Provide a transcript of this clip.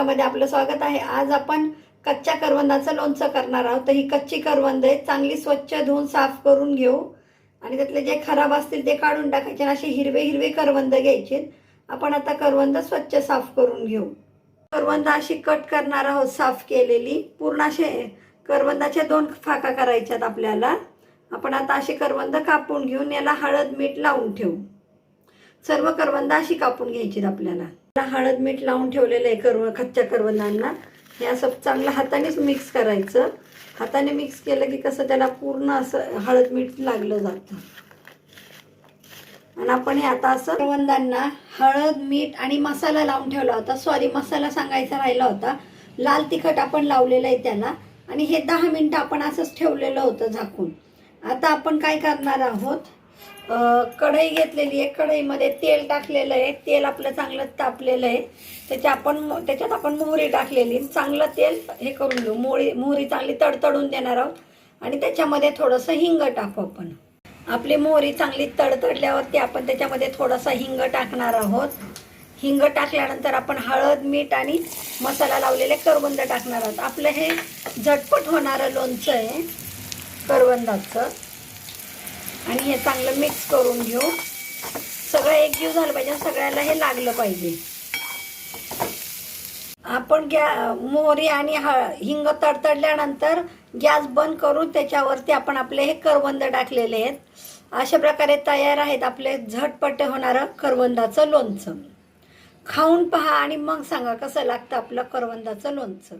स्वयंपाकामध्ये आपलं स्वागत आहे. आज आपण कच्च्या करवंदाचं लोणचं करणार आहोत. तर ही कच्ची करवंद आहे चांगली स्वच्छ धुवून साफ करून घेऊ. आणि त्यातले जे खराब असतील ते काढून टाकायचे आणि असे हिरवे हिरवे करवंद घ्यायचे. आपण आता करवंद स्वच्छ साफ करून घेऊ. करवंद अशी कट करणार आहोत साफ केलेली. पूर्ण असे करवंदाच्या दोन फाका करायच्यात आपल्याला. आपण आता असे करवंद कापून घेऊन याला हळद मीठ लावून ठेवू. सर्व करवंदा अशी कापून घ्यायची आपल्याला. हळद मीठ लावून ठेवलेलं आहे करव कच्च्या करवंदांना. हे असं चांगलं हातानेच मिक्स करायचं. हाताने मिक्स केलं की कसं त्याला पूर्ण असं हळद मीठ लागलं जातं. आणि आपण हे आता असं करवंदांना हळद मीठ आणि मसाला लावून ठेवला होता. सॉरी मसाला सांगायचा राहिला होता. लाल तिखट आपण लावलेलं आहे त्याला. आणि हे दहा मिनटं आपण असंच ठेवलेलं होतं झाकून. आता आपण काय करणार आहोत? कढई घेतलेली आहे. कढईमध्ये तेल टाकलेलं आहे. तेल आपलं चांगलं तापलेलं आहे. त्याच्या आपण त्याच्यात आपण मोहरी टाकलेली चांगलं तेल हे करून घेऊ. मोहरी मोहरी चांगली तडतडून देणार आहोत. आणि त्याच्यामध्ये थोडंसं हिंग टाकू आपण. आपली मोहरी चांगली तडतडल्यावरती आपण त्याच्यामध्ये थोडासा हिंग टाकणार आहोत. हिंग टाकल्यानंतर आपण हळद मीठ आणि मसाला लावलेले करवंद टाकणार आहोत. आपलं हे झटपट होणारं लोणचं आहे. करवंदाचं. आणि हे चांगलं मिक्स करून घेऊ. सगळं एकजीव झालं पाहिजे सगळ्याला हे लागलं पाहिजे. आपण गॅ मोहरी आणि ह हिंग तडतडल्यानंतर गॅस बंद करून त्याच्यावरती आपण आपले हे करवंद टाकलेले आहेत. अशा प्रकारे तयार आहेत आपले झटपट होणारं करवंदाचं लोणचं. खाऊन पहा आणि मग सांगा कसं लागतं आपलं करवंदाचं लोणचं.